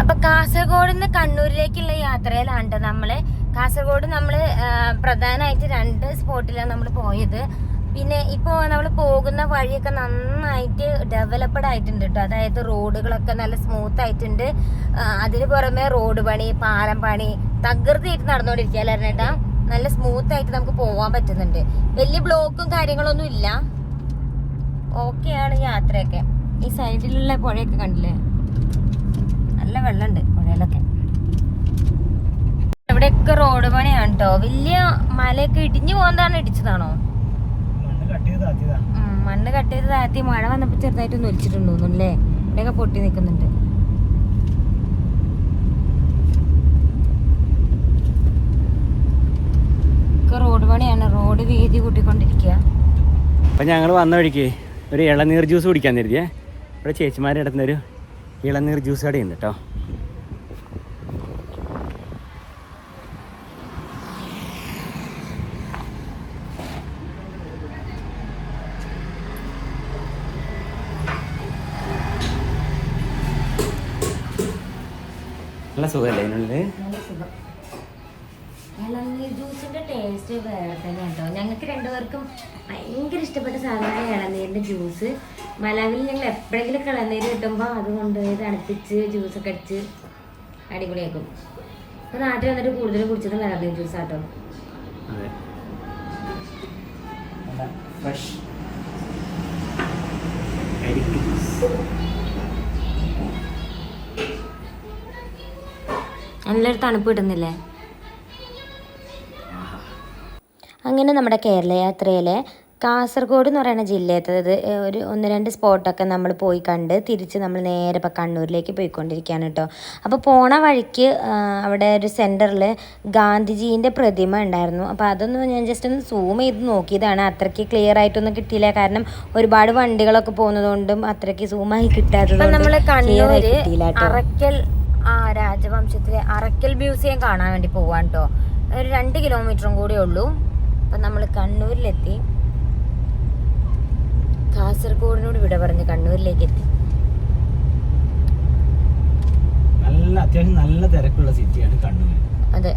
അപ്പൊ കാസർഗോഡ് നിന്ന് കണ്ണൂരിലേക്കുള്ള യാത്രയിലാണ് നമ്മൾ. കാസർഗോഡ് നമ്മൾ പ്രധാനമായിട്ട് രണ്ട് സ്പോട്ടിലാണ് നമ്മൾ പോയത്. പിന്നെ ഇപ്പോൾ നമ്മൾ പോകുന്ന വഴിയൊക്കെ നന്നായിട്ട് ഡെവലപ്ഡ് ആയിട്ടുണ്ട് കേട്ടോ അതായത് റോഡുകളൊക്കെ നല്ല സ്മൂത്ത് ആയിട്ടുണ്ട്. അതിന് പുറമെ റോഡ് പണി പാലം പണി തകൃതിയായിട്ട് നടന്നുകൊണ്ടിരിക്കുക അല്ലേ ചേട്ടാ നല്ല സ്മൂത്ത് ആയിട്ട് നമുക്ക് പോകാൻ പറ്റുന്നുണ്ട്. വലിയ ബ്ലോക്കും കാര്യങ്ങളൊന്നും ഇല്ല. ഓക്കെയാണ് യാത്രയൊക്കെ. ഈ സൈഡിലുള്ള പുഴയൊക്കെ കണ്ടില്ലേ? നല്ല വെള്ളമുണ്ട് പുഴയിലൊക്കെ. ഇവിടെയൊക്കെ റോഡ് പണിയാണ് കേട്ടോ വലിയ മലയൊക്കെ ഇടിഞ്ഞു പോകുന്നതാണ് ഇടിച്ചതാണോ? മണ്ണ് കട്ട് ചെയ്ത് താഴ്ത്തി മഴ വന്നപ്പോ ചെറുതായിട്ട് ഒലിച്ചിട്ടുണ്ട് തോന്നുന്നല്ലേ ഇവിടെയൊക്കെ പൊട്ടി നിൽക്കുന്നുണ്ട്. റോഡ് പണിയാണ്. റോഡ് വീതി കൂട്ടിക്കൊണ്ടിരിക്കുക അപ്പം ഞങ്ങൾ വന്ന വഴിക്ക് ഒരു ഇളനീർ ജ്യൂസ് കുടിക്കാൻ കരുതിയേ. ഇവിടെ ചേച്ചിമാരുടെ അടുത്തുനിന്ന് ഒരു ഇളനീർ ജ്യൂസ് കടയുണ്ട് കേട്ടോ. നല്ല സുഖമല്ലേ ഇതിനുള്ളിൽ ഇളനീർ ജ്യൂസിന്റെ ടേസ്റ്റ് വേറെ തന്നെ ഞങ്ങൾക്ക് രണ്ടുപേർക്കും ഭയങ്കര ഇഷ്ടപ്പെട്ട സാധനമാണ് ഇളനീരിന്റെ ജ്യൂസ്. മലയാളിൽ ഞങ്ങൾ എപ്പോഴെങ്കിലും കിളനീര് കിട്ടുമ്പോൾ അത് കൊണ്ടുപോയി തണുപ്പിച്ച് ജ്യൂസൊക്കെ അടിച്ച് അടിപൊളിയാക്കും. ഇപ്പൊ നാട്ടിൽ വന്നിട്ട് കൂടുതൽ കുടിച്ചത് മലാവിൽ ജ്യൂസ് ആട്ടോ. അതെ. ഫ്രഷ് നല്ലൊരു തണുപ്പ് കിട്ടുന്നില്ലേ? അങ്ങനെ നമ്മുടെ കേരള യാത്രയിലെ കാസർഗോഡ് എന്ന് പറയുന്ന ജില്ലയത്തത് ഒരു ഒന്ന് രണ്ട് സ്പോട്ടൊക്കെ നമ്മൾ പോയി കണ്ട് തിരിച്ച് നമ്മൾ നേരെ ഇപ്പം കണ്ണൂരിലേക്ക് പോയിക്കൊണ്ടിരിക്കുകയാണ് കേട്ടോ. അപ്പോൾ പോണ വഴിക്ക് അവിടെ ഒരു സെന്ററിൽ ഗാന്ധിജീന്റെ പ്രതിമ ഉണ്ടായിരുന്നു. അപ്പോൾ അതൊന്ന് ഞാൻ ജസ്റ്റ് ഒന്ന് സൂം ചെയ്ത് നോക്കിയതാണ്. അത്രയ്ക്ക് ക്ലിയർ ആയിട്ടൊന്നും കിട്ടിയില്ല. കാരണം ഒരുപാട് വണ്ടികളൊക്കെ പോകുന്നതുകൊണ്ടും അത്രയ്ക്ക് സൂമായി കിട്ടാത്തത് നമ്മൾ കണ്ണൂര് അറക്കൽ ആ രാജവംശത്തിലെ അറക്കൽ മ്യൂസിയം കാണാൻ വേണ്ടി പോവാൻ കേട്ടോ. ഒരു രണ്ട് കിലോമീറ്ററും കൂടെ ഉള്ളൂ. അപ്പം നമ്മൾ കണ്ണൂരിലെത്തി. കാസർഗോഡിനോട് വിട പറഞ്ഞ് കണ്ണൂരിലേക്ക് എത്തി. നല്ല അത്യാവശ്യം നല്ല തിരക്കുള്ള സിറ്റിയാണ് കണ്ണൂർ അതെ.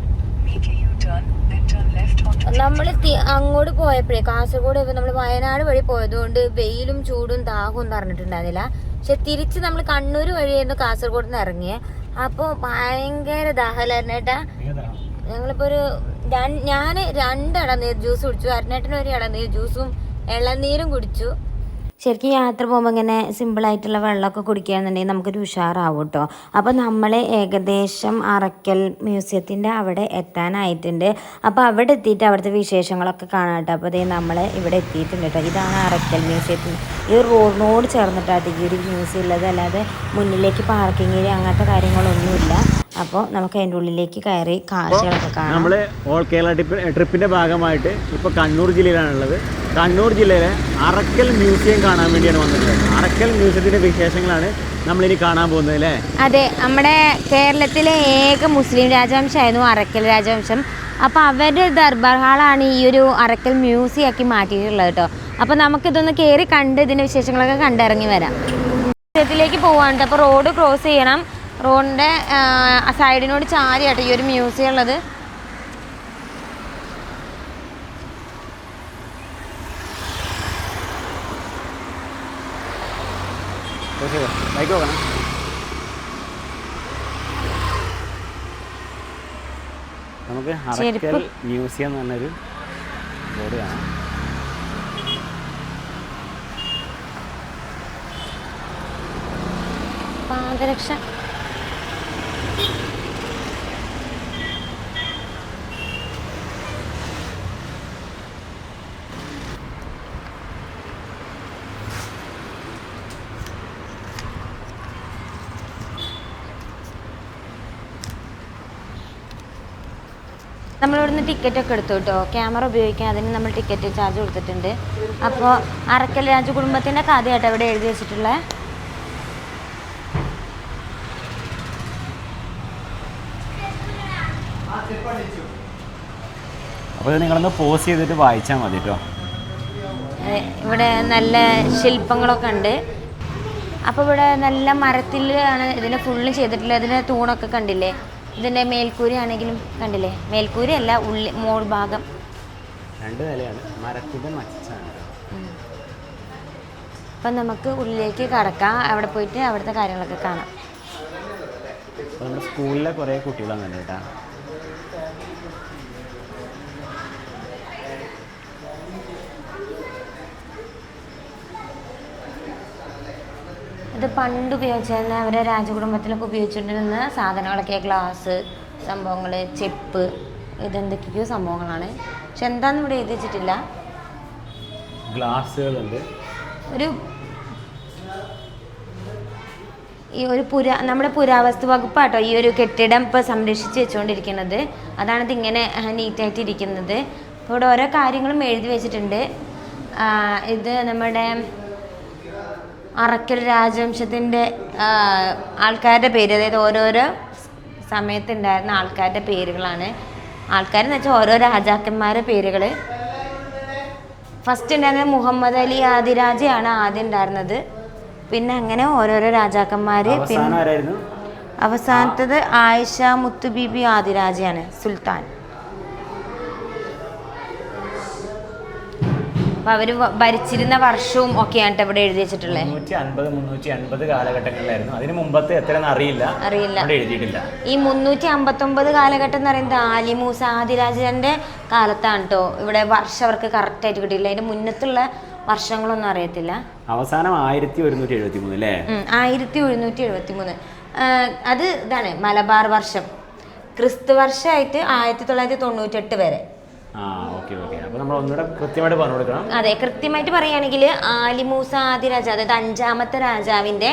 നമ്മൾ അങ്ങോട്ട് പോയപ്പോഴേ കാസർഗോഡ് നമ്മൾ വയനാട് വഴി പോയതുകൊണ്ട് വെയിലും ചൂടും ദാഹവും ഒന്നും അറിഞ്ഞിട്ടുണ്ടായിരുന്നില്ല പക്ഷെ തിരിച്ച് നമ്മൾ കണ്ണൂർ വഴിയായിരുന്നു കാസർഗോഡ് നിന്ന് ഇറങ്ങിയേ. അപ്പോൾ ഭയങ്കര ദാഹലായിരുന്നു ഏട്ടാ. ഞങ്ങളിപ്പോ ഒരു ഞാൻ രണ്ട് ഇളനീർ ജ്യൂസ് കുടിച്ചു. അരനേട്ടന് ഒരു ഇളനീർ ജ്യൂസും ഇളനീരും കുടിച്ചു. ശരിക്കും യാത്ര പോകുമ്പോൾ ഇങ്ങനെ സിമ്പിളായിട്ടുള്ള വെള്ളമൊക്കെ കുടിക്കുകയാണെന്നുണ്ടെങ്കിൽ നമുക്കൊരു ഉഷാറാവും കേട്ടോ അപ്പോൾ നമ്മൾ ഏകദേശം അറക്കൽ മ്യൂസിയത്തിന്റെ അവിടെ എത്താനായിട്ടുണ്ട്. അപ്പോൾ അവിടെ എത്തിയിട്ട് അവിടുത്തെ വിശേഷങ്ങളൊക്കെ കാണാം കേട്ടോ അപ്പോൾ നമ്മൾ ഇവിടെ എത്തിയിട്ടുണ്ട് കേട്ടോ ഇതാണ് അറക്കൽ മ്യൂസിയത്തിൽ. ഈ റോഡിനോട് ചേർന്നിട്ടാണ് ഈ ഒരു മ്യൂസിയം ഉള്ളത്. അല്ലാതെ മുന്നിലേക്ക് പാർക്കിംഗ് അങ്ങനത്തെ കാര്യങ്ങളൊന്നുമില്ല. അപ്പോൾ നമുക്ക് അതിന്റെ ഉള്ളിലേക്ക് കയറി കാഴ്ചകളൊക്കെ കാണാം. നമ്മൾ ഓൾ കേരള ട്രിപ്പ് ട്രിപ്പിന്റെ ഭാഗമായിട്ട് ഇപ്പോൾ കണ്ണൂർ ജില്ലയിലാണുള്ളത്. കണ്ണൂർ ജില്ലയിലെ അറക്കൽ മ്യൂസിയം കാണാൻ വേണ്ടിയാണ് വന്നിട്ടുള്ളത്. അറക്കൽ മ്യൂസിയത്തിന്റെ വിശേഷങ്ങളാണ് നമ്മളിനി കാണാൻ പോകുന്നത് അല്ലേ? അതെ നമ്മുടെ കേരളത്തിലെ ഏക മുസ്ലിം രാജവംശമായിരുന്നു അറക്കൽ രാജവംശം. അപ്പോൾ അവരുടെ ദർബാർ ഹാളാണ് ഈ ഒരു അറക്കൽ മ്യൂസിയം ആക്കി മാറ്റിയിട്ടുള്ളത് കേട്ടോ. അപ്പോൾ നമുക്കിതൊന്ന് കയറി കണ്ട് ഇതിന്റെ വിശേഷങ്ങളൊക്കെ കണ്ടിറങ്ങി വരാം. മ്യൂസിയത്തിലേക്ക് പോകാനുണ്ട് അപ്പോൾ റോഡ് ക്രോസ് ചെയ്യണം. റോഡിന്റെ സൈഡിനോട് ചാരിയാട്ടോ ഈ ഒരു മ്യൂസിയം ഉള്ളത്. ബൈക്ക് നോക്കണം നമുക്ക് അറക്കൽ മ്യൂസിയം എന്ന് പറഞ്ഞൊരു ബോർഡ് കാണാം. പാദരക്ഷ. നമ്മളിവിടുന്ന് ടിക്കറ്റ് ഒക്കെ എടുത്തു കേട്ടോ. ക്യാമറ ഉപയോഗിക്കാൻ അതിന് നമ്മൾ ടിക്കറ്റ് ചാർജ് കൊടുത്തിട്ടുണ്ട്. അപ്പോൾ അറക്കൽ രാജകുടുംബത്തിന്റെ കഥയായിട്ട് അവിടെ എഴുതി വെച്ചിട്ടുള്ളത്. അപ്പോൾ നിങ്ങളൊന്ന് പോസ് ചെയ്തിട്ട് വായിച്ചാൽ മതി കേട്ടോ ഇവിടെ നല്ല ശില്പങ്ങളൊക്കെ ഉണ്ട്. അപ്പോൾ ഇവിടെ നല്ല മരത്തിൽ ആണ് ഇതിനെ ഫുള്ള് ചെയ്തിട്ടുള്ളത്. ഇതിന്റെ തൂണൊക്കെ കണ്ടില്ലേ? ഇതിന്റെ മേൽക്കൂരി ആണെങ്കിലും കണ്ടില്ലേ? മേൽക്കൂരി അല്ല ഉള്ളി മോൾ ഭാഗം. രണ്ട് നിലയാണ്. മരത്തിന്റെ മച്ചാണ് അപ്പം നമുക്ക് ഉള്ളിലേക്ക് കടക്കാം. അവിടെ പോയിട്ട് അവിടുത്തെ കാര്യങ്ങളൊക്കെ കാണാം. നമ്മുടെ സ്കൂളിലെ കുറേ കുട്ടികളാണ് കേട്ടോ ഇത് പണ്ട് ഉപയോഗിച്ചിരുന്ന അവരെ രാജകുടുംബത്തിലൊക്കെ ഉപയോഗിച്ചുകൊണ്ടിരുന്ന സാധനങ്ങളൊക്കെ ഗ്ലാസ് സംഭവങ്ങൾ ചെപ്പ് ഇതെന്തൊക്കെയോ സംഭവങ്ങളാണ്. പക്ഷെ എന്താന്ന് ഇവിടെ എഴുതി വെച്ചിട്ടില്ല. ഗ്ലാസ്സുകളുണ്ട്. ഒരു ഈ ഒരു പുരാ നമ്മുടെ പുരാവസ്തു വകുപ്പാട്ടോ ഈ ഒരു കെട്ടിടം ഇപ്പോൾ സംരക്ഷിച്ച് വെച്ചുകൊണ്ടിരിക്കുന്നത് അതാണ് ഇതിങ്ങനെ നീറ്റായിട്ട് ഇരിക്കുന്നത്. അപ്പോൾ ഇവിടെ ഓരോ കാര്യങ്ങളും എഴുതി വെച്ചിട്ടുണ്ട്. ഇത് നമ്മുടെ അറക്കൽ രാജവംശത്തിന്റെ ആൾക്കാരുടെ പേര് അതായത് ഓരോരോ സമയത്തുണ്ടായിരുന്ന ആൾക്കാരുടെ പേരുകളാണ്. ആൾക്കാരെന്ന് വെച്ചാൽ ഓരോ രാജാക്കന്മാരുടെ പേരുകൾ ഫസ്റ്റ് ഉണ്ടായിരുന്നത് മുഹമ്മദ് അലി ആദിരാജയാണ് ആദ്യം ഉണ്ടായിരുന്നത്. പിന്നെ അങ്ങനെ ഓരോരോ രാജാക്കന്മാർ പിന്നെ അവസാനത്തത് ആയിഷ മുത്തുബീബി ആദിരാജയാണ് സുൽത്താൻ. അപ്പൊ അവർ ഭരിച്ചിരുന്ന വർഷവും ഒക്കെയാണ് ഇവിടെ എഴുതി വെച്ചിട്ടുള്ളത് മുന്നൂറ്റി അൻപത് മുന്നൂറ്റി അൻപത് കാലഘട്ടങ്ങളിലായിരുന്നു. അതിന് മുമ്പത്തെ എത്രയെന്ന് അറിയില്ല. അറിയില്ല. എഴുതിയിട്ടില്ല. ഈ മുന്നൂറ്റി അമ്പത്തൊമ്പത് കാലഘട്ടം എന്ന് പറയുന്നത് ആലിമൂസ ആദിരാജന്റെ കാലത്താണ് കേട്ടോ ഇവിടെ വർഷം അവർക്ക് കറക്റ്റ് ആയിട്ട് കിട്ടിയില്ല അതിന്റെ മുന്നത്തുള്ള വർഷങ്ങളൊന്നും അറിയത്തില്ല. അവസാനം ആയിരത്തി ഒരുന്നൂറ്റി എഴുപത്തി മൂന്ന് അല്ലേ? ആയിരത്തി ഒരുന്നൂറ്റി എഴുപത്തി മൂന്ന് അത് ഇതാണ് മലബാർ വർഷം. ക്രിസ്തു വർഷമായിട്ട് ആയിരത്തി തൊള്ളായിരത്തി തൊണ്ണൂറ്റെട്ട് വരെ. ആ ഓക്കെ ഓക്കെ അപ്പോൾ നമ്മൾ ഒന്നുകൂടെ കൃത്യമായിട്ട് പറഞ്ഞു കൊടുക്കണം. അതെ കൃത്യമായിട്ട് പറയുകയാണെങ്കിൽ ആലിമൂസ ആദി രാജ അതായത് അഞ്ചാമത്തെ രാജാവിന്റെ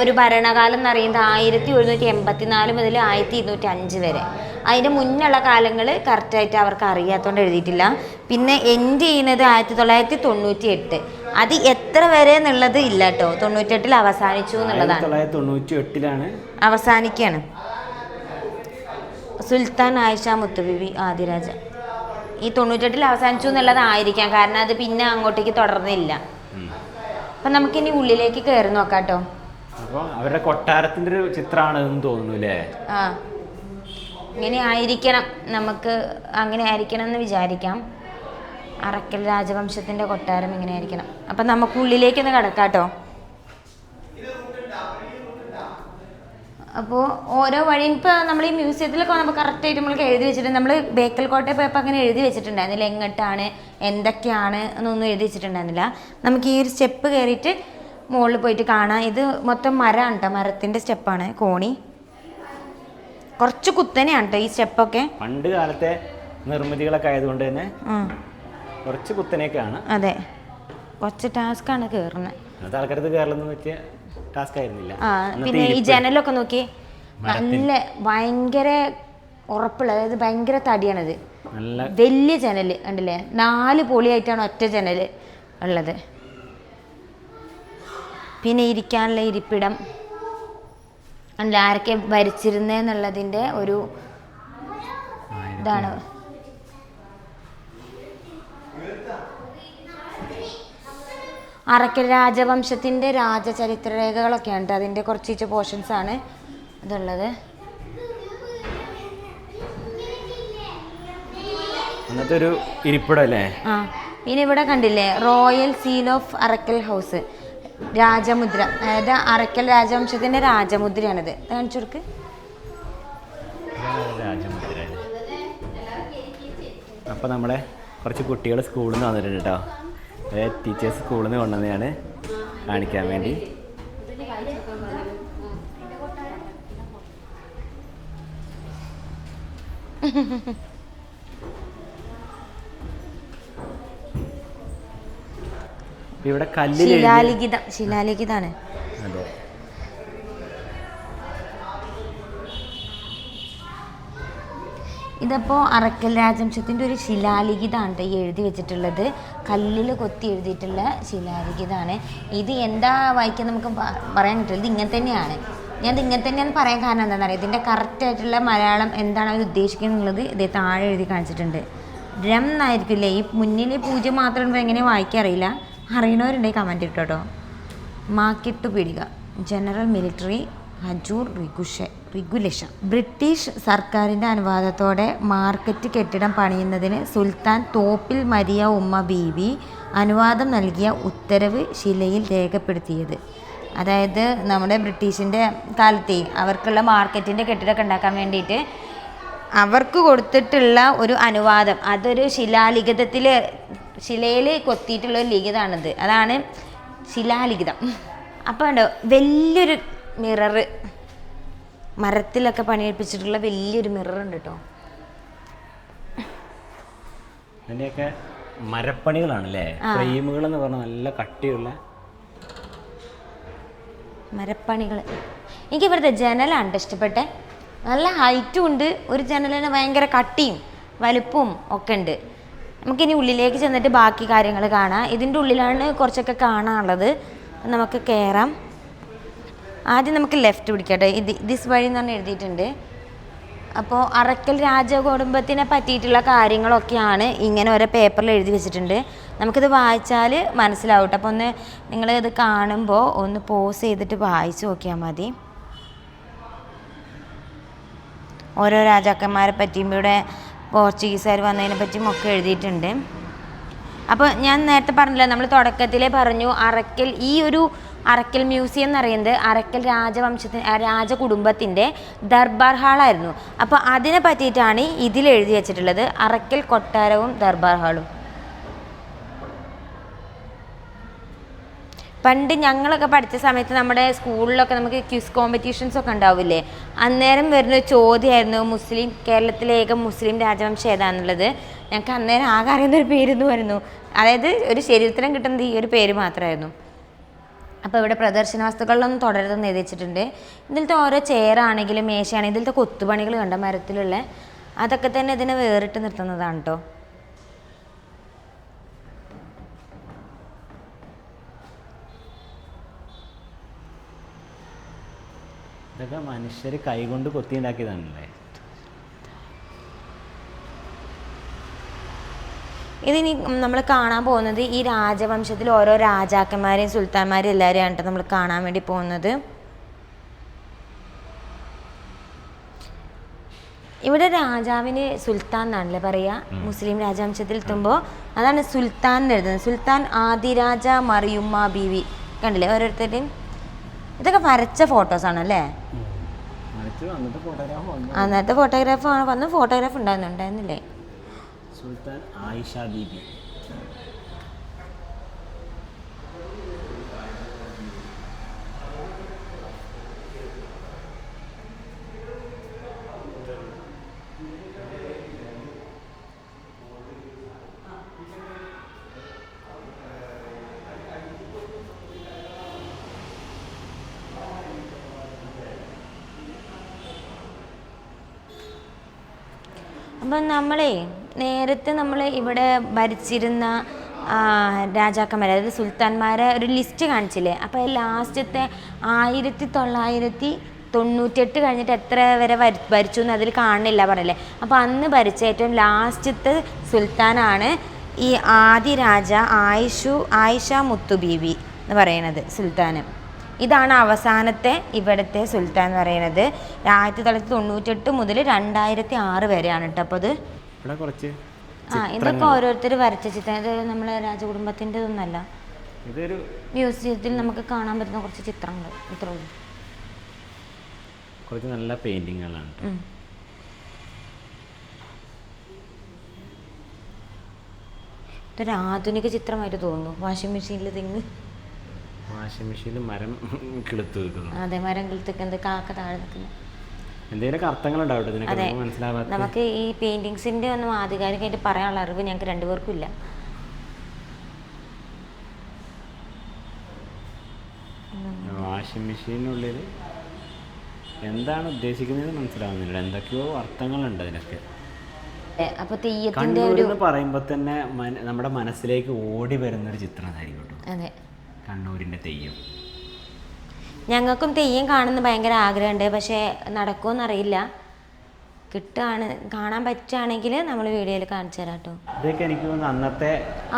ഒരു ഭരണകാലം എന്ന് പറയുന്നത് ആയിരത്തി എഴുന്നൂറ്റി എൺപത്തിനാല് മുതൽ ആയിരത്തി ഇരുന്നൂറ്റി അഞ്ച് വരെ. അതിന്റെ മുന്നുള്ള കാലങ്ങൾ കറക്റ്റായിട്ട് അവർക്ക് അറിയാത്തതുകൊണ്ട് എഴുതിയിട്ടില്ല. പിന്നെ എൻഡ് ചെയ്യുന്നത് ആയിരത്തി തൊള്ളായിരത്തി തൊണ്ണൂറ്റി എട്ട് അത് എത്ര വരെ എന്നുള്ളത് ഇല്ല കേട്ടോ. തൊണ്ണൂറ്റെട്ടിൽ അവസാനിച്ചു എന്നുള്ളതാണ്. തൊണ്ണൂറ്റി എട്ടിലാണ് അവസാനിക്കുകയാണ്. സുൽത്താൻ ആയിഷ മുത്തുബിബി ആദിരാജ ഈ തൊണ്ണൂറ്റെട്ടിൽ അവസാനിച്ചു എന്നുള്ളതായിരിക്കാം. കാരണം അത് പിന്നെ അങ്ങോട്ടേക്ക് തുടർന്നില്ല. അപ്പൊ നമുക്കിനി ഉള്ളിലേക്ക് കയറി നോക്കാട്ടോ. കേട്ടോ അപ്പോൾ അവരുടെ കൊട്ടാരത്തിന്റെ ഒരു ചിത്രമാണ് എന്ന് തോന്നുന്നു അല്ലേ? ആ. ഇങ്ങനെ ആയിരിക്കണം. നമുക്ക് അങ്ങനെ ആയിരിക്കണം എന്ന് വിചാരിക്കാം. അറക്കൽ രാജവംശത്തിന്റെ കൊട്ടാരം ഇങ്ങനെ ആയിരിക്കണം. അപ്പൊ നമുക്ക് ഉള്ളിലേക്ക് ഉള്ളിലേക്കൊന്ന് കിടക്കാം അപ്പോൾ ഓരോ വഴിയും ഇപ്പോൾ നമ്മൾ ഈ മ്യൂസിയത്തിലൊക്കെ വന്നപ്പോൾ കറക്റ്റായിട്ട് നമ്മൾക്ക് എഴുതി വെച്ചിട്ടുണ്ട് നമ്മൾ ബേക്കൽ കോട്ടയിൽ പോയപ്പോൾ അങ്ങനെ എഴുതി വെച്ചിട്ടുണ്ടായിരുന്നില്ല. എങ്ങോട്ടാണ് എന്തൊക്കെയാണ് എന്നൊന്നും എഴുതി വെച്ചിട്ടുണ്ടായിരുന്നില്ല. നമുക്ക് ഈ ഒരു സ്റ്റെപ്പ് കയറിയിട്ട് മുകളിൽ പോയിട്ട് കാണാം. ഇത് മൊത്തം മരമാണ് കേട്ടോ മരത്തിന്റെ സ്റ്റെപ്പാണ്. കോണി. കുറച്ച് കുത്തനെയാണ് കേട്ടോ ഈ സ്റ്റെപ്പൊക്കെ. പണ്ട് കാലത്തെ നിർമ്മിതികളൊക്കെ ആയതുകൊണ്ട് തന്നെ കുറച്ച് കുത്തനെയൊക്കെയാണ്. അതെ. കുറച്ച് ടാസ്ക്കാണ് കയറുന്നത് അന്നത്തെ ആൾക്കാരത് കയറുന്ന പറ്റിയ ടാസ്ക് ആയിരുന്നില്ല. പിന്നെ ഈ ജനലൊക്കെ നോക്കി നല്ല ഭയങ്കര ഉറപ്പുള്ള അതായത് ഭയങ്കര തടിയാണത്. നല്ല വലിയ ജനൽ ഉണ്ടല്ലേ നാല് പൊളിയായിട്ടാണ് ഒറ്റ ജനൽ ഉള്ളത്. പിന്നെ ഇരിക്കാനുള്ള ഇരിപ്പിടം. ആരൊക്കെ ഭരിച്ചിരുന്നേന്നുള്ളതിന്റെ ഒരു ഇതാണ്. അറക്കൽ രാജവംശത്തിന്റെ രാജചരിത്ര രേഖകളൊക്കെയാണ് ട്ടോ. അതിന്റെ കുറച്ച് പോർഷൻസ് ആണ് ഇതുള്ളത്. അന്നത്തെ ഒരു ഇരിപ്പിടം അല്ലേ ആ പിന്നെ ഇവിടെ കണ്ടില്ലേ? Royal seal of Arakkal house രാജമുദ്ര. അതായത് അറക്കൽ രാജവംശത്തിന്റെ രാജമുദ്രയാണിത്. അപ്പൊ നമ്മളെ രാജമുദ്ര അപ്പോൾ നമ്മളെ കുറച്ച് കുട്ടികൾ സ്കൂളിൽ നിന്ന് വന്നിട്ടുണ്ട് കേട്ടോ ടീച്ചേഴ്സ് സ്കൂളിൽ നിന്ന് കൊണ്ടുവന്നതാണ് കാണിക്കാൻ വേണ്ടി. ഇവിടെ കല്ലിൽ ശിലാലിഖിതം ശിലാലിഖിതാണ് അതെ. ഇതിപ്പോൾ അറക്കൽ രാജവംശത്തിന്റെ ഒരു ശിലാലിഖിതമാണ് ഈ എഴുതി വെച്ചിട്ടുള്ളത്. കല്ലിൽ കൊത്തി എഴുതിയിട്ടുള്ള ശിലാലിഖിതാണ്. ഇത് എന്താ വായിക്കാൻ നമുക്ക് പറയാൻ പറ്റില്ല. ഇത് ഇങ്ങനെ തന്നെയാണ്. ഞാൻ ഇങ്ങനെ തന്നെയാണ് പറയാൻ കാരണം എന്താണെന്ന് അറിയാം? ഇതിന്റെ കറക്റ്റ് ആയിട്ടുള്ള മലയാളം എന്താണ് അവർ ഉദ്ദേശിക്കുന്നത് ഇതേ താഴെ എഴുതി കാണിച്ചിട്ടുണ്ട്. രം എന്നായിരിക്കില്ലേ? ഈ മുന്നിൽ പൂജ മാത്രം എങ്ങനെ വായിക്കാൻ അറിയില്ല. അറിയണവരുണ്ടെങ്കിൽ കമന്റ് ഇട്ടോ കേട്ടോ മാക്കിട്ടു പീടിക. ജനറൽ മിലിറ്ററി ഹജൂർ റിഗുഷ റിഗുലേഷൻ. ബ്രിട്ടീഷ് സർക്കാരിന്റെ അനുവാദത്തോടെ മാർക്കറ്റ് കെട്ടിടം പണിയുന്നതിന് സുൽത്താൻ തോപ്പിൽ മരിയ ഉമ്മ ബീവി അനുവാദം നൽകിയ ഉത്തരവ് ശിലയിൽ രേഖപ്പെടുത്തിയത്. അതായത് നമ്മുടെ ബ്രിട്ടീഷിന്റെ കാലത്തെ അവർക്കുള്ള മാർക്കറ്റിന്റെ കെട്ടിടമൊക്കെ ഉണ്ടാക്കാൻ വേണ്ടിയിട്ട് അവർക്ക് കൊടുത്തിട്ടുള്ള ഒരു അനുവാദം. അതൊരു ശിലാലിഖിതത്തിൽ ശിലയിൽ കൊത്തിയിട്ടുള്ള ഒരു ലിഖിതമാണിത്. അതാണ് ശിലാലിഖിതം. അപ്പോൾ ഉണ്ടോ വലിയൊരു മിററ്. മരത്തിലൊക്കെ പണിയെടുപ്പിച്ചിട്ടുള്ള വലിയൊരു മിറർ ഉണ്ട് കേട്ടോ മരപ്പണികളാണ് മരപ്പണികളാണല്ലേ? ഫ്രെയിമുകൾ എന്ന് പറഞ്ഞാൽ നല്ല കട്ടിയുള്ള മരപ്പണികൾ. എനിക്ക് ഇവിടുത്തെ ജനലാണ് ട്ടോ ഇഷ്ടപ്പെട്ടെ. നല്ല ഹൈറ്റും ഉണ്ട്. ഒരു ജനലിന് ഭയങ്കര കട്ടിയും വലുപ്പവും ഒക്കെ ഉണ്ട്. നമുക്കിനി ഉള്ളിലേക്ക് ചെന്നിട്ട് ബാക്കി കാര്യങ്ങൾ കാണാം. ഇതിന്റെ ഉള്ളിലാണ് കുറച്ചൊക്കെ കാണാനുള്ളത്. നമുക്ക് കയറാം ആദ്യം നമുക്ക് ലെഫ്റ്റ് പിടിക്കട്ടെ ഇത് ദിസ് വഴി എന്ന് പറഞ്ഞ് എഴുതിയിട്ടുണ്ട്. അപ്പോൾ അറക്കൽ രാജകുടുംബത്തിനെ പറ്റിയിട്ടുള്ള കാര്യങ്ങളൊക്കെയാണ് ഇങ്ങനെ ഓരോ പേപ്പറിൽ എഴുതി വെച്ചിട്ടുണ്ട്. നമുക്കിത് വായിച്ചാൽ മനസ്സിലാവും അപ്പോൾ ഒന്ന് നിങ്ങൾ ഇത് കാണുമ്പോൾ ഒന്ന് പോസ് ചെയ്തിട്ട് വായിച്ച് നോക്കിയാൽ മതി. ഓരോ രാജാക്കന്മാരെ പറ്റിയും ഇവിടെ പോർച്ചുഗീസുകാർ വന്നതിനെ പറ്റിയും ഒക്കെ എഴുതിയിട്ടുണ്ട്. അപ്പോൾ ഞാൻ നേരത്തെ പറഞ്ഞില്ല നമ്മൾ തുടക്കത്തിലേ പറഞ്ഞു അറക്കൽ ഈ ഒരു അറക്കൽ മ്യൂസിയം എന്ന് പറയുന്നത് അറക്കൽ രാജവംശത്തിന് ആ, രാജകുടുംബത്തിന്റെ ദർബാർ ഹാളായിരുന്നു. അപ്പോൾ അതിനെ പറ്റിയിട്ടാണ് ഇതിൽ എഴുതി വെച്ചിട്ടുള്ളത്. അറക്കൽ കൊട്ടാരവും ദർബാർ ഹാളും. പണ്ട് ഞങ്ങളൊക്കെ പഠിച്ച സമയത്ത് നമ്മുടെ സ്കൂളിലൊക്കെ നമുക്ക് ക്വിസ് കോമ്പറ്റീഷൻസ് ഒക്കെ ഉണ്ടാവില്ലേ? അന്നേരം വരുന്ന ചോദ്യമായിരുന്നു മുസ്ലിം കേരളത്തിലെ ഏക മുസ്ലിം രാജവംശം ഏതാണെന്നുള്ളത് ഞങ്ങൾക്ക് അന്നേരം ആകെ അറിയുന്ന ഒരു പേരെന്ന് വരുന്നു. അതായത് ഒരു ശരീരത്തിനും കിട്ടുന്നത് ഈ ഒരു പേര് മാത്രമായിരുന്നു. അപ്പോൾ ഇവിടെ പ്രദർശന വസ്തുക്കളിലൊന്നും തുടരുതെന്ന് എഴുതിച്ചിട്ടുണ്ട്. ഇതിലത്തെ ഓരോ ചെയറാണെങ്കിലും മേശയാണെങ്കിലും ഇതിലത്തെ കൊത്തുപണികൾ കണ്ട മരത്തിലുള്ള അതൊക്കെ തന്നെ ഇതിനെ വേറിട്ട് നിർത്തുന്നതാണ് കേട്ടോ മനുഷ്യർ കൈകൊണ്ട് കൊത്തിയുണ്ടാക്കിയതാണല്ലേ ഇതിനി നമ്മൾ കാണാൻ പോകുന്നത് ഈ രാജവംശത്തിൽ ഓരോ രാജാക്കന്മാരെയും സുൽത്താന്മാരെയും എല്ലാവരെയാണ് കേട്ടോ നമ്മൾ കാണാൻ വേണ്ടി പോകുന്നത്. ഇവിടെ രാജാവിന് സുൽത്താൻ എന്നാണല്ലേ പറയുക മുസ്ലിം രാജവംശത്തിൽ എത്തുമ്പോൾ അതാണ് സുൽത്താൻ എന്ന് എഴുതുന്നത്. സുൽത്താൻ ആദിരാജ മറിയുമ്മ ബീവി. കണ്ടില്ലേ ഓരോരുത്തരുടെയും ഇതൊക്കെ വരച്ച ഫോട്ടോസ് ആണല്ലേ അന്നത്തെ ഫോട്ടോഗ്രാഫ് വന്ന് ഫോട്ടോഗ്രാഫ് ഉണ്ടായിരുന്നുണ്ടായിരുന്നില്ലേ സുൽത്താൻ ആയിഷ ബീബി. അപ്പം നമ്മളെ നേരത്തെ നമ്മൾ ഇവിടെ ഭരിച്ചിരുന്ന രാജാക്കന്മാർ അതായത് സുൽത്താൻമാരെ ഒരു ലിസ്റ്റ് കാണിച്ചില്ലേ? അപ്പോൾ ലാസ്റ്റത്തെ ആയിരത്തി തൊള്ളായിരത്തി തൊണ്ണൂറ്റെട്ട് കഴിഞ്ഞിട്ട് എത്ര വരെ വരി ഭരിച്ചു എന്ന് അതിൽ കാണുന്നില്ല പറഞ്ഞില്ലേ? അപ്പോൾ അന്ന് ഭരിച്ച ഏറ്റവും ലാസ്റ്റത്തെ സുൽത്താനാണ് ഈ ആദ്യ രാജ ആയിഷു ആയിഷ മുത്തു ബീവി എന്ന് പറയുന്നത് സുൽത്താന്. ഇതാണ് അവസാനത്തെ ഇവിടുത്തെ സുൽത്താൻ എന്ന് പറയുന്നത്. ആയിരത്തി തൊള്ളായിരത്തി തൊണ്ണൂറ്റെട്ട് മുതൽ രണ്ടായിരത്തി ആറ് വരെയാണ് കേട്ടോ അപ്പോൾ അത് ഇവിടെ കുറച്ച് ആ ഇതൊക്കെ ഓരോരുത്തർ വരച്ച ചിത്രം. ഇത് നമ്മളെ രാജകുടുംബത്തിന്റെ ഒന്നല്ല ഇതൊരു മ്യൂസിയത്തിൽ നമുക്ക് കാണാൻ പറ്റുന്ന കുറച്ച് ചിത്രങ്ങൾ. ഇത്രേ ഉള്ളൂ. കുറച്ച് നല്ല പെയിന്റിങ്ങുകളാണ് ഇതൊരു ആധുനിക ചിത്രമായിട്ട് തോന്നുന്നു. വാഷിംഗ് മെഷീനിൽ തിങ്ങ്. വാഷിംഗ് മെഷീനിൽ മരം കിളുത്ത് വെക്കുന്നു അതെ മരം കിളുത്ത് വെക്കുന്നത് കാക്ക താഴെ നിൽക്കുന്നു. എന്തെങ്കിലുമൊക്കെ അർത്ഥങ്ങളുണ്ടാവട്ടെ ഇതിനൊക്കെ. നമുക്ക് മനസ്സിലാവാത്ത നമുക്ക് ഈ പെയിന്റിങ്സിന്റെ ഒന്നും ആധികാരികമായിട്ട് പറയാനുള്ള അറിവ് ഞങ്ങൾക്ക് രണ്ടുപേർക്കും ഇല്ല വാഷിംഗ് മെഷീനുള്ളിൽ എന്താണ് ഉദ്ദേശിക്കുന്നത് മനസ്സിലാവുന്നില്ല എന്തൊക്കെയോ അർത്ഥങ്ങളുണ്ട് അതിനൊക്കെ. അപ്പൊ തെയ്യത്തിന്റെ ഒരു പറയുമ്പോൾ തന്നെ നമ്മുടെ മനസ്സിലേക്ക് ഓടി വരുന്ന ഒരു ചിത്രം കണ്ണൂരിന്റെ കേട്ടോ. അതെ. കണ്ണൂരിന്റെ തെയ്യം. ഞങ്ങൾക്കും തെയ്യം കാണുന്ന ഭയങ്കര ആഗ്രഹമുണ്ട്. പക്ഷേ നടക്കുമെന്നറിയില്ല കിട്ടുകയാണ് കാണാൻ പറ്റുകയാണെങ്കിൽ നമ്മൾ വീഡിയോയിൽ കാണിച്ചു തരാം കേട്ടോ. ഇതൊക്കെ എനിക്ക് തോന്നുന്നു അന്നത്തെ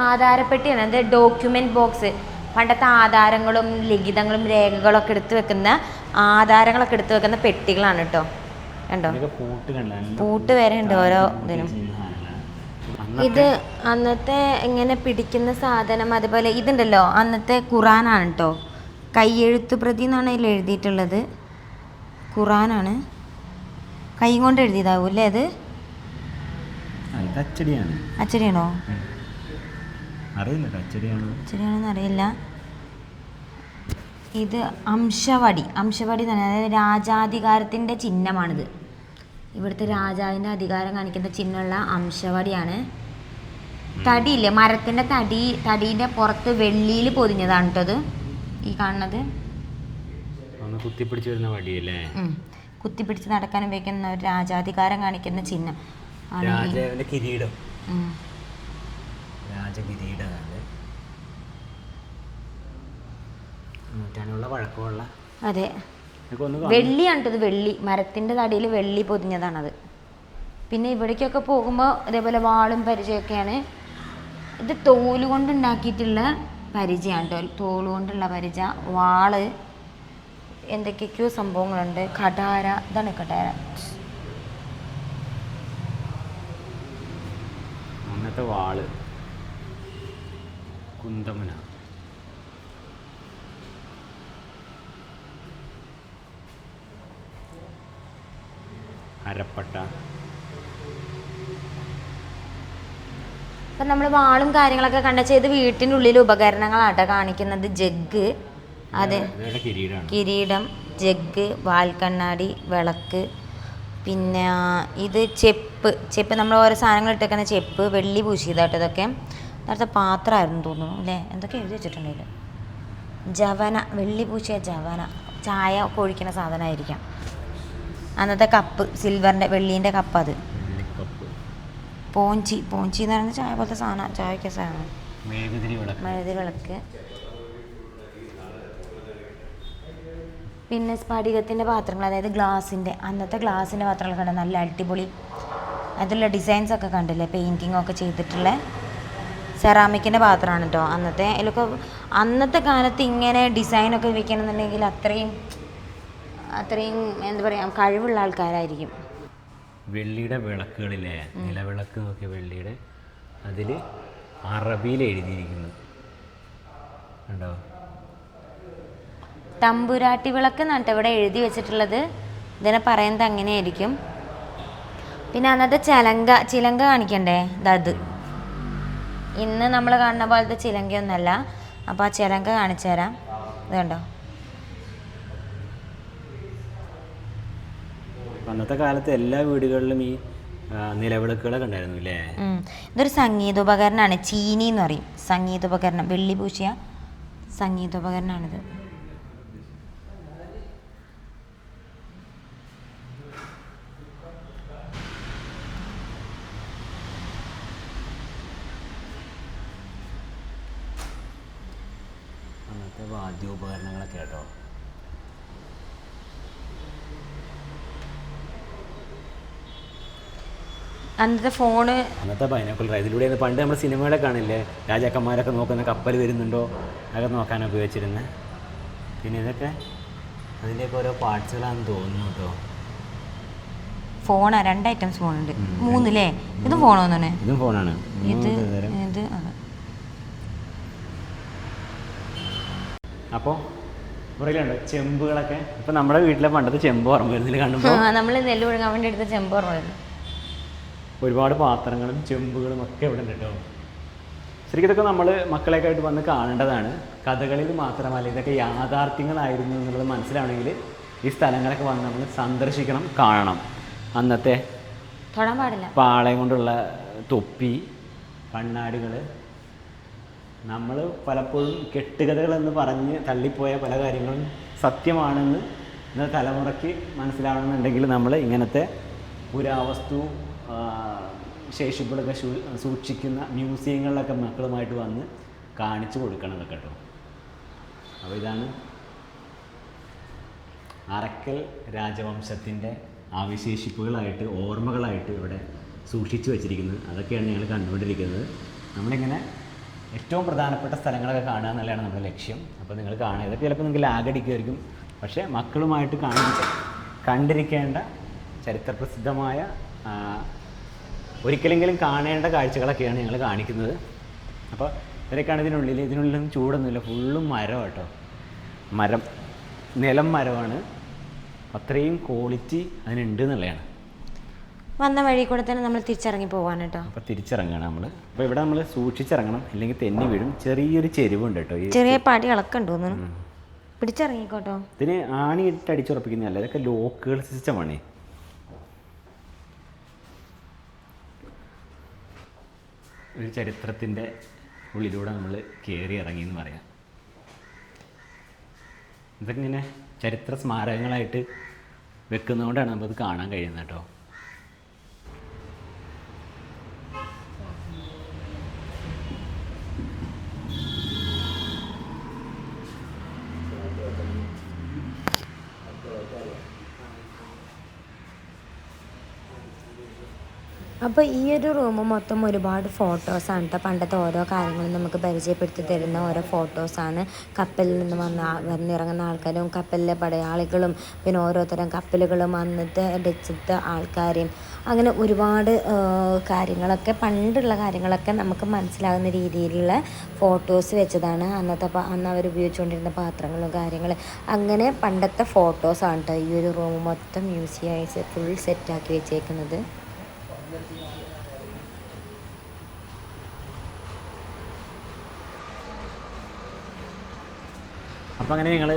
ആധാരപ്പെട്ടിയാണ്. അത് ഡോക്യുമെന്റ് ബോക്സ്. പണ്ടത്തെ ആധാരങ്ങളും ലിഖിതങ്ങളും രേഖകളൊക്കെ എടുത്തു വെക്കുന്ന ആധാരങ്ങളൊക്കെ എടുത്തു വെക്കുന്ന പെട്ടികളാണ് കേട്ടോ. കണ്ട? പൂട്ട് വരെ ഉണ്ട് ഓരോ ഇതിനും. ഇത് അന്നത്തെ ഇങ്ങനെ പിടിക്കുന്ന സാധനം അതുപോലെ ഇതുണ്ടല്ലോ. അന്നത്തെ ഖുറാനാണ് കേട്ടോ. കൈയെഴുത്ത് പ്രതി എന്നാണ് അതിൽ എഴുതിയിട്ടുള്ളത്. ഖുറാനാണ്. കൈ കൊണ്ട് എഴുതിയതാവും അല്ലേ അത് അച്ചടിയാണ്. അച്ചടിയാണോ? അറിയില്ല അച്ചടിയാണ്? അച്ചടിയാണെന്ന് അറിയില്ല. ഇത് അംശവടി. അംശവടി എന്ന് പറയുന്നത് അതായത് രാജാധികാരത്തിന്റെ ചിഹ്നമാണിത്. ഇവിടുത്തെ രാജാവിന്റെ അധികാരം കാണിക്കുന്ന ചിഹ്നമുള്ള അംശവടിയാണ്. തടിയില്ലേ? മരത്തിന്റെ തടി തടീന്റെ പുറത്ത് വെള്ളിയിൽ പൊതിഞ്ഞതാണ് കേട്ടോ അത് ഈ കാണുന്നത്? കുത്തിപ്പിടിച്ച് വരുന്ന വടിയല്ലേ. കുത്തിപ്പിടിച്ച് നടക്കാൻ ഉപയോഗിക്കുന്ന ഒരു രാജാധികാരം കാണിക്കുന്ന ചിഹ്നം. രാജാവിന്റെ കിരീടം. രാജകിരീടമാണ് നൂറ്റാണ്ടുള്ള പഴക്കമുള്ള. അതെ. വെള്ളി മരത്തിന്റെ തടിയിൽ വെള്ളി പൊതിഞ്ഞതാണത്. പിന്നെ ഇവിടേക്കൊക്കെ പോകുമ്പോൾ ഇതേപോലെ വാളും പരിചയമൊക്കെയാണ് ഇത് തോൽ കൊണ്ട് ഉണ്ടാക്കിയിട്ടുള്ള പരിചയമാണ് കേട്ടോ തോളുകൊണ്ടുള്ള പരിച വാൾ എന്തൊക്കെയൊക്കെയോ സംഭവങ്ങളുണ്ട്. കടാര ഇതാണ് കടാര. അന്നത്തെ വാൾ. കുന്തമന. അരപ്പട്ട. അപ്പം നമ്മൾ വാളും കാര്യങ്ങളൊക്കെ കണ്ട ചെയ്ത് വീട്ടിനുള്ളിൽ ഉപകരണങ്ങളാട്ടോ കാണിക്കുന്നത്. ജഗ് അതെ. കിരീടം ജഗ് വാൽക്കണ്ണാടി വിളക്ക് പിന്നെ ഇത് ചെപ്പ്. ചെപ്പ് നമ്മൾ ഓരോ സാധനങ്ങൾ ഇട്ടേക്കുന്ന ചെപ്പ് വെള്ളി പൂശിയതാട്ടോ ഇതൊക്കെ. നേരത്തെ പാത്രമായിരുന്നു തോന്നുന്നു അല്ലേ? എന്തൊക്കെ എഴുതി വെച്ചിട്ടുണ്ടെങ്കിൽ ജവന വെള്ളി പൂശിയ ജവന. ചായ ഒക്കെ ഒഴിക്കുന്ന സാധനമായിരിക്കാം. അന്നത്തെ കപ്പ് സിൽവറിന്റെ വെള്ളീന്റെ കപ്പ് അത്. പോഞ്ചി പോഞ്ചി എന്ന് പറയുന്നത് ചായ പോലത്തെ സാധനം ചായക്ക സാധനം. മെഴുകുതിരി മഴുതി വിളക്ക്. പിന്നെ സ്ഫടികത്തിന്റെ പാത്രങ്ങൾ അതായത് ഗ്ലാസിന്റെ അന്നത്തെ ഗ്ലാസിന്റെ പാത്രങ്ങൾ കണ്ട? നല്ല അടിപൊളി. അതിലുള്ള ഡിസൈൻസ് ഒക്കെ കണ്ടില്ലേ? പെയിന്റിങ് ഒക്കെ ചെയ്തിട്ടുള്ള സെറാമിക്കിന്റെ പാത്രമാണ് കേട്ടോ അന്നത്തെ അതിലൊക്കെ അന്നത്തെ കാലത്ത് ഇങ്ങനെ ഡിസൈനൊക്കെ വെക്കണമെന്നുണ്ടെങ്കിൽ അത്രയും അത്രയും എന്താ പറയുക കഴിവുള്ള ആൾക്കാരായിരിക്കും. വെള്ളിയുടെ വിളക്കുകളിലെ നിലവിളക്ക് നോക്കിയ വെള്ളിയുടെ. അതിൽ അറബിയിൽ എഴുതിയിരിക്കുന്നു. കണ്ടോ? തമ്പുരാട്ടി വിളക്ക് എന്നിട്ട് ഇവിടെ എഴുതി വെച്ചിട്ടുള്ളത്. ഇതിനെ പറയുന്നത് അങ്ങനെയായിരിക്കും. പിന്നെ അന്നത്തെ ചിലങ്ക ചിലങ്ക കാണിക്കണ്ടേ? ഇതത് ഇന്ന് നമ്മൾ കാണുന്ന പോലത്തെ ചിലങ്കയൊന്നുമല്ല അപ്പോൾ ആ ചിലങ്ക കാണിച്ചു തരാം ഇത് അന്നത്തെ കാലത്ത് എല്ലാ വീടുകളിലും ഈ നിലവിളക്കുകളൊക്കെ ഉണ്ടായിരുന്നു അല്ലേ. ഇതൊരു സംഗീതോപകരണമാണ്. ചീനി എന്ന് പറയും. സംഗീതോപകരണം. വെള്ളി പൂശിയ സംഗീതോപകരണമാണിത് വാദ്യോപകരണങ്ങളൊക്കെ കേട്ടോ. അന്നത്തെ ഫോണ് അന്നത്തെ ബൈനോക്കുലർ ഇതിലൂടെ പണ്ട് നമ്മൾ സിനിമകളെ കാണില്ലേ? രാജാക്കന്മാരൊക്കെ നോക്കുന്ന കപ്പൽ വരുന്നുണ്ടോ? അതൊക്കെ നോക്കാൻ ഉപയോഗിച്ചിരുന്നത് പിന്നെ ഇതൊക്കെ അതിന്റെയൊക്കെ ഓരോ പാർട്സുകളാണെന്ന് തോന്നുന്നു കേട്ടോ. ഫോണാ രണ്ട് ഐറ്റംസ് ഫോണുണ്ട് മൂന്നില്ലേ? ഇതും ഫോണോന്നാണ് ഇതും ഫോണാണ് ഇത് ഇത് അപ്പോൾ ചെമ്പുകളൊക്കെ? ഇപ്പം നമ്മുടെ വീട്ടിലെ പണ്ടത്തെ ചെമ്പ് ഓർമ്മ വരുന്നില്ല കാണുമ്പോൾ നമ്മൾ നെല്ല് കൊടുക്കാൻ വേണ്ടി എടുത്ത ചെമ്പ് ഓർമ്മ വരുന്നു. ഒരുപാട് പാത്രങ്ങളും ചെമ്പുകളും ഒക്കെ ഇവിടെ ഉണ്ട് കേട്ടോ ശരിക്കും ഇതൊക്കെ നമ്മൾ മക്കളെയൊക്കെ വന്ന് കാണേണ്ടതാണ്. കഥകളിൽ മാത്രമല്ല ഇതൊക്കെ യാഥാർത്ഥ്യങ്ങളായിരുന്നു എന്നുള്ളത് മനസ്സിലാവണമെങ്കിൽ ഈ സ്ഥലങ്ങളൊക്കെ വന്ന് നമ്മൾ സന്ദർശിക്കണം കാണണം. അന്നത്തെ തൊടാൻ പാടില്ല. പാളയം കൊണ്ടുള്ള തൊപ്പി കണ്ണാടികൾ നമ്മൾ പലപ്പോഴും കെട്ടുകഥകളെന്ന് പറഞ്ഞ് തള്ളിപ്പോയ പല കാര്യങ്ങളും സത്യമാണെന്ന് ഇന്നത്തെ തലമുറയ്ക്ക് മനസ്സിലാവണമെന്നുണ്ടെങ്കിൽ നമ്മൾ ഇങ്ങനത്തെ പുരാവസ്തു ശേഷിപ്പുകളൊക്കെ സൂക്ഷിക്കുന്ന മ്യൂസിയങ്ങളിലൊക്കെ മക്കളുമായിട്ട് വന്ന് കാണിച്ചു കൊടുക്കണം ഇതൊക്കെ കേട്ടോ. അപ്പോൾ ഇതാണ് അറക്കൽ രാജവംശത്തിന്റെ അവശേഷിപ്പുകളായിട്ട് ഓർമ്മകളായിട്ട് ഇവിടെ സൂക്ഷിച്ചു വച്ചിരിക്കുന്നത്. അതൊക്കെയാണ് ഞങ്ങൾ കണ്ടുകൊണ്ടിരിക്കുന്നത്. നമ്മളിങ്ങനെ ഏറ്റവും പ്രധാനപ്പെട്ട സ്ഥലങ്ങളൊക്കെ കാണുക എന്നുള്ളതാണ് നമ്മുടെ ലക്ഷ്യം. അപ്പോൾ നിങ്ങൾ കാണുക. ഇതൊക്കെ ചിലപ്പോൾ നിങ്ങൾക്ക് ലാഗടിക്കുമായിരിക്കും. പക്ഷേ മക്കളുമായിട്ട് കാണിച്ച് കണ്ടിരിക്കേണ്ട ചരിത്രപ്രസിദ്ധമായ ഒരിക്കലെങ്കിലും കാണേണ്ട കാഴ്ചകളൊക്കെയാണ് ഞങ്ങൾ കാണിക്കുന്നത്. അപ്പോൾ ഇവരൊക്കെയാണ് ഇതിനുള്ളിൽ ഇതിനുള്ളിലൊന്നും ചൂടൊന്നുമില്ല ഫുള്ളും മരം കേട്ടോ. മരം നിലം മരമാണ്. അത്രയും ക്വാളിറ്റി അതിനുണ്ട് എന്നുള്ളതാണ്. വന്ന വഴി കൂടെ തന്നെ നമ്മൾ തിരിച്ചിറങ്ങി പോകാൻ കേട്ടോ. അപ്പോൾ തിരിച്ചിറങ്ങണം നമ്മൾ അപ്പോൾ ഇവിടെ നമ്മൾ സൂക്ഷിച്ചിറങ്ങണം ഇല്ലെങ്കിൽ തെന്നി വീഴും. ചെറിയൊരു ചെരുവുണ്ട് കേട്ടോ ചെറിയ പാടി ഇളക്കം തോന്നുന്നു. പിടിച്ചിറങ്ങിക്കോട്ടോ ഇതിന് ആണി ഇട്ട് അടിച്ചുറപ്പിക്കുന്നതല്ല ഇതൊക്കെ ലോക്കുകൾ സിസ്റ്റമാണ് ഒരു ചരിത്രത്തിന്റെ ഉള്ളിലൂടെ നമ്മൾ കയറി ഇറങ്ങി എന്ന് പറയാം. ഇതിങ്ങനെ ചരിത്ര സ്മാരകങ്ങളായിട്ട് വെക്കുന്നതുകൊണ്ടാണ് നമുക്കത് കാണാൻ കഴിയുന്നത് കേട്ടോ. അപ്പോൾ ഈ ഒരു റൂം മൊത്തം ഒരുപാട് ഫോട്ടോസാണ് കേട്ടോ പണ്ടത്തെ ഓരോ കാര്യങ്ങളും നമുക്ക് പരിചയപ്പെടുത്തി തരുന്ന ഓരോ ഫോട്ടോസാണ് കപ്പലിൽ നിന്ന് വന്ന വന്നിറങ്ങുന്ന ആൾക്കാരും കപ്പലിലെ പടയാളികളും പിന്നെ ഓരോരുത്തരം കപ്പലുകളും അന്നത്തെ ഡച്ചത്തെ ആൾക്കാരെയും. അങ്ങനെ ഒരുപാട് കാര്യങ്ങളൊക്കെ പണ്ടുള്ള കാര്യങ്ങളൊക്കെ നമുക്ക് മനസ്സിലാകുന്ന രീതിയിലുള്ള ഫോട്ടോസ് വെച്ചതാണ്. അന്നത്തെ അന്ന് അവർ ഉപയോഗിച്ചുകൊണ്ടിരുന്ന പാത്രങ്ങളും കാര്യങ്ങളും. അങ്ങനെ പണ്ടത്തെ ഫോട്ടോസാണ് കേട്ടോ ഈ ഒരു റൂം മൊത്തം മ്യൂസിയം ഫുൾ സെറ്റാക്കി വെച്ചേക്കുന്നത്. അപ്പോൾ അങ്ങനെ ഞങ്ങൾ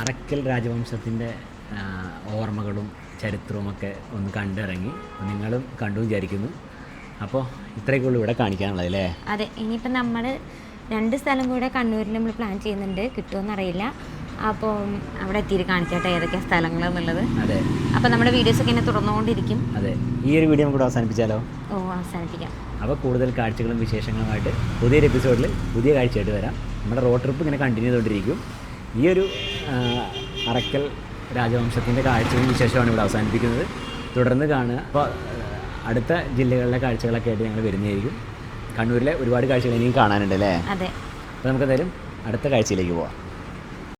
അറക്കൽ രാജവംശത്തിന്റെ ഓർമ്മകളും ചരിത്രവും ഒക്കെ ഒന്ന് കണ്ടിറങ്ങി. നിങ്ങളും കണ്ടു വിചാരിക്കുന്നു. അപ്പോൾ ഇത്രയൊക്കെ ഉള്ളൂ ഇവിടെ കാണിക്കാനുള്ളത് അല്ലേ? അതെ ഇനിയിപ്പം നമ്മൾ രണ്ട് സ്ഥലം കൂടെ കണ്ണൂരിൽ നമ്മൾ പ്ലാൻ ചെയ്യുന്നുണ്ട്. കിട്ടുമെന്നറിയില്ല അപ്പോൾ അവിടെ എത്തിയിട്ട് കാണിക്കട്ടെ ഏതൊക്കെയാണ് സ്ഥലങ്ങൾ എന്നുള്ളത്. അതെ. അപ്പോൾ നമ്മുടെ വീഡിയോസ് വീഡിയോസൊക്കെ ഇങ്ങനെ തുറന്നുകൊണ്ടിരിക്കും. അതെ. ഈ ഒരു വീഡിയോ നമുക്ക് അവസാനിപ്പിച്ചാലോ? ഓ അവസാനിപ്പിക്കാം. അപ്പോൾ കൂടുതൽ കാഴ്ചകളും വിശേഷങ്ങളുമായിട്ട് പുതിയൊരു എപ്പിസോഡിൽ പുതിയ കാഴ്ചയായിട്ട് വരാം. നമ്മുടെ റോഡ് ട്രിപ്പ് ഇങ്ങനെ കണ്ടിന്യൂ ചെയ്തുകൊണ്ടിരിക്കും. ഈ ഒരു അറക്കൽ രാജവംശത്തിന്റെ കാഴ്ചയും വിശേഷമാണ് ഇവിടെ അവസാനിപ്പിക്കുന്നത്. തുടർന്ന് കാണുക. അപ്പോൾ അടുത്ത ജില്ലകളിലെ കാഴ്ചകളൊക്കെ ആയിട്ട് ഞങ്ങൾ വരുന്നതായിരിക്കും. കണ്ണൂരിലെ ഒരുപാട് കാഴ്ചകൾ ഇനിയും കാണാനുണ്ട് അല്ലേ? അതെ. അപ്പോൾ നമുക്ക് എന്തായാലും അടുത്ത കാഴ്ചയിലേക്ക് പോവാം.